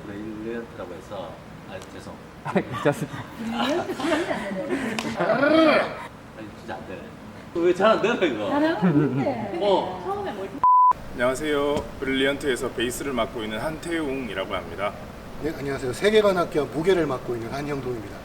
브레일리언트라고 해서 아 죄송 아, 괜찮습니다. 아니 진짜 안 되네 왜 잘 안 되나 이거 잘하는데 어. 처음에 뭘 안녕하세요. 브릴리언트에서 베이스를 맡고 있는 한태웅이라고 합니다. 네, 안녕하세요. 세계관학교 무게를 맡고 있는 한형동입니다.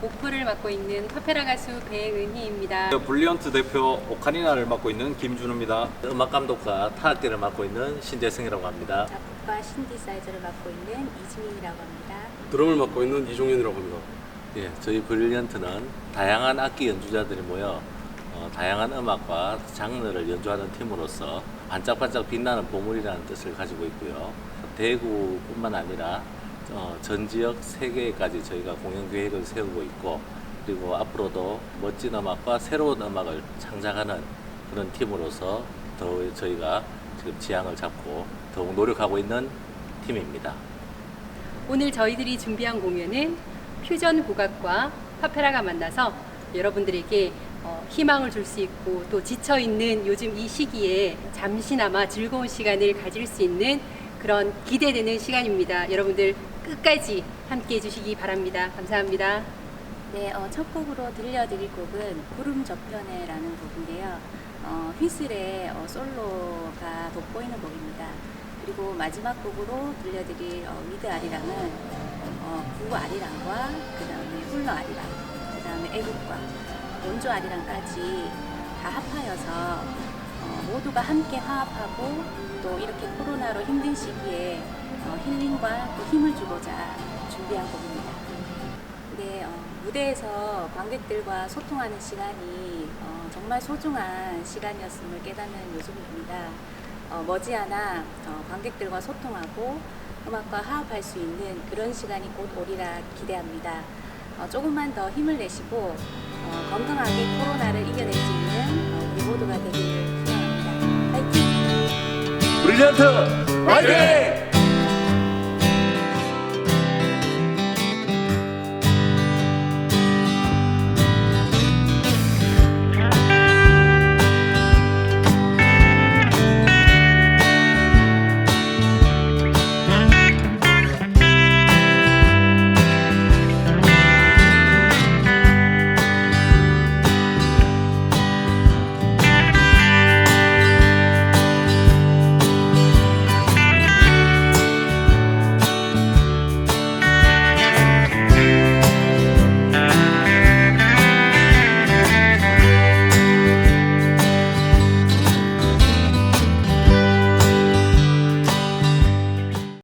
오프를 맡고 있는 파페라 가수 배은희입니다. 블리언트 대표 오카리나를 맡고 있는 김준우입니다 음악 감독과 타악기를 맡고 있는 신재승이라고 합니다 작곡과 신디사이저를 맡고 있는 이지민이라고 합니다. 드럼을 맡고 있는 이종현이라고 합니다. 예, 저희 브릴리언트는 다양한 악기 연주자들이 모여 어, 다양한 음악과 장르를 연주하는 팀으로서 반짝반짝 빛나는 보물이라는 뜻을 가지고 있고요. 대구뿐만 아니라 어, 전 지역 세 개까지 저희가 공연 계획을 세우고 있고 그리고 앞으로도 멋진 음악과 새로운 음악을 창작하는 그런 팀으로서 더 저희가 지금 지향을 잡고 더욱 노력하고 있는 팀입니다. 오늘 저희들이 준비한 공연은 퓨전 국악과 파페라가 만나서 여러분들에게 어, 희망을 줄 수 있고 또 지쳐 있는 요즘 이 시기에 잠시나마 즐거운 시간을 가질 수 있는 그런 기대되는 시간입니다. 여러분들 끝까지 함께 해주시기 바랍니다. 감사합니다. 네, 어, 첫 곡으로 들려드릴 곡은 구름 저편에라는 곡인데요. 어, 휘슬의 어, 솔로가 돋보이는 곡입니다. 그리고 마지막 곡으로 들려드릴 어, 위드 아리랑은 어, 구 아리랑과 그 다음에 훌러 아리랑, 그 다음에 애국과 원조 아리랑까지 다 합하여서 어, 모두가 함께 화합하고 또 이렇게 코로나로 힘든 시기에 어, 힐링과 또 힘을 주고자 준비한 곡입니다. 네, 어, 무대에서 관객들과 소통하는 시간이 어, 정말 소중한 시간이었음을 깨닫는 요즘입니다. 어, 머지않아 어, 관객들과 소통하고 음악과 화합할 수 있는 그런 시간이 곧 오리라 기대합니다. 어, 조금만 더 힘을 내시고 어, 건강하게 코로나를 이겨낼 수 리 모두가 되기를 소망합니다. 파이팅! 브릴리언트 화이팅!